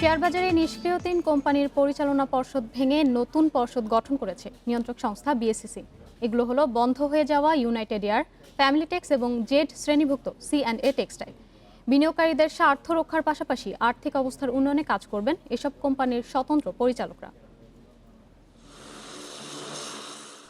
Share বাজারে নিষ্ক্রিয় তিন কোম্পানির পরিচালনা পর্ষদ ভেঙে নতুন পর্ষদ গঠন করেছে নিয়ন্ত্রক সংস্থা বিএসসিসি এগুলো হলো বন্ধ হয়ে যাওয়া ইউনাইটেড এয়ার ফ্যামিলি টেক্স এবং জেড শ্রেণীভুক্ত সি অ্যান্ড এ টেক্সটাইল বিনিয়োগকারীদের স্বার্থ রক্ষার পাশাপাশি আর্থিক অবস্থার উন্নয়নে কাজ করবেন এসব কোম্পানির স্বতন্ত্র পরিচালকরা।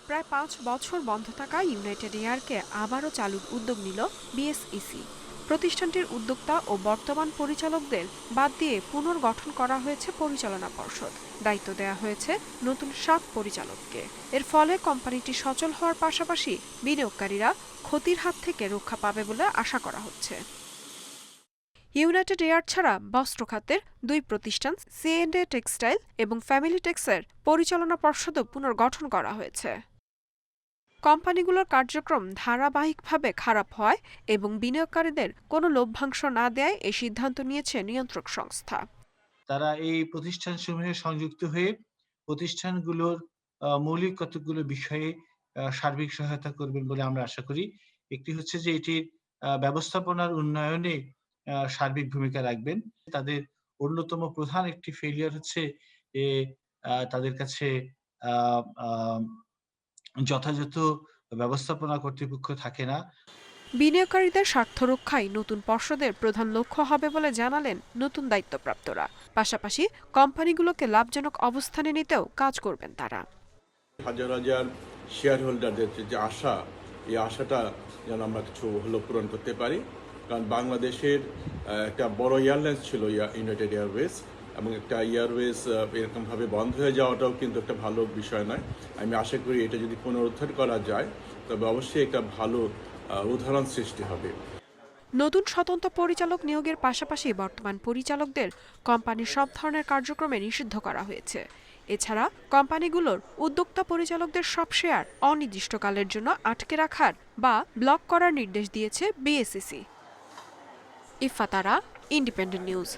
প্রায় পাঁচ বছর বন্ধ থাকা ইউনাইটেড এয়ারকে আবারও চালুর উদ্যোগ নিল বিএসইসি। প্রতিষ্ঠানটির উদ্যোক্তা ও বর্তমান পরিচালকদের বাদ দিয়ে পুনর্গঠন করা হয়েছে পরিচালনা পর্ষদ। দায়িত্ব দেওয়া হয়েছে নতুন সাত পরিচালককে। এর ফলে কোম্পানিটি সচল হওয়ার পাশাপাশি বিনিয়োগকারীরা ক্ষতির হাত থেকে রক্ষা পাবে বলে আশা করা হচ্ছে। ইউনাইটেড এয়ার ছাড়া বস্ত্র খাতের দুই প্রতিষ্ঠান সিএনডে টেক্সটাইল এবং ফ্যামিলি টেক্সের পরিচালনা পর্ষদও পুনর্গঠন করা হয়েছে। কোম্পানিগুলোর কার্যক্রম ধারাবাহিকভাবে খারাপ হয় এবং বিনিয়োগকারীদের কোনো লভ্যাংশ না দেয় এই সিদ্ধান্ত নিয়েছে নিয়ন্ত্রক সংস্থা। তারা এই প্রতিষ্ঠানসমূহে সংযুক্ত হয়ে প্রতিষ্ঠানগুলোর মৌলিক কতগুলো বিষয়ে সার্বিক সহায়তা করবেন বলে আমরা আশা করি। একটি হচ্ছে যে এটির ব্যবস্থাপনার উন্নয়নে সার্বিক ভূমিকা রাখবেন। তাদের অন্যতম প্রধান একটি ফেলিয়ার হচ্ছে তাদের কাছে যথাযথ ব্যবস্থাপনা কর্তৃপক্ষ থাকে না। বিনিয়োগকারীদের স্বার্থ রক্ষাই নতুন পর্ষদের প্রধান লক্ষ্য হবে বলে জানালেন নতুন দায়িত্বপ্রাপ্তরা। পাশাপাশি কোম্পানিগুলোকে লাভজনক অবস্থানে নিতেও কাজ করবেন তারা। হাজার হাজার শেয়ার হোল্ডারদের যে আশা এই আশাটা যেন আমরা কিছু হলো পূরণ করতে পারি। কারণ বাংলাদেশের একটা বড় এয়ারলাইন্স ছিল ইউনাইটেড এয়ারওয়েজ এবং একটা এয়ারওয়েজ এরকমভাবে বন্ধ হয়ে যাওয়াটাও কিন্তু একটা ভালো বিষয় নয়। আমি আশা করি এটা যদি পুনরুদ্ধার করা যায়, তবে অবশ্যই একটা ভালো উদাহরণ সৃষ্টি হবে। নতুন স্বতন্ত্র পরিচালক নিয়োগের পাশাপাশি বর্তমান পরিচালকদের কোম্পানির সব ধরনের কার্যক্রমে নিষিদ্ধ করা হয়েছে। এছাড়া কোম্পানিগুলোর উদ্যোক্তা পরিচালকদের সব শেয়ার অনির্দিষ্টকালের জন্য আটকে রাখার বা ব্লক করার নির্দেশ দিয়েছে বিএসসিসি ইফাতারা, ইন্ডিপেন্ডেন্ট নিউজ।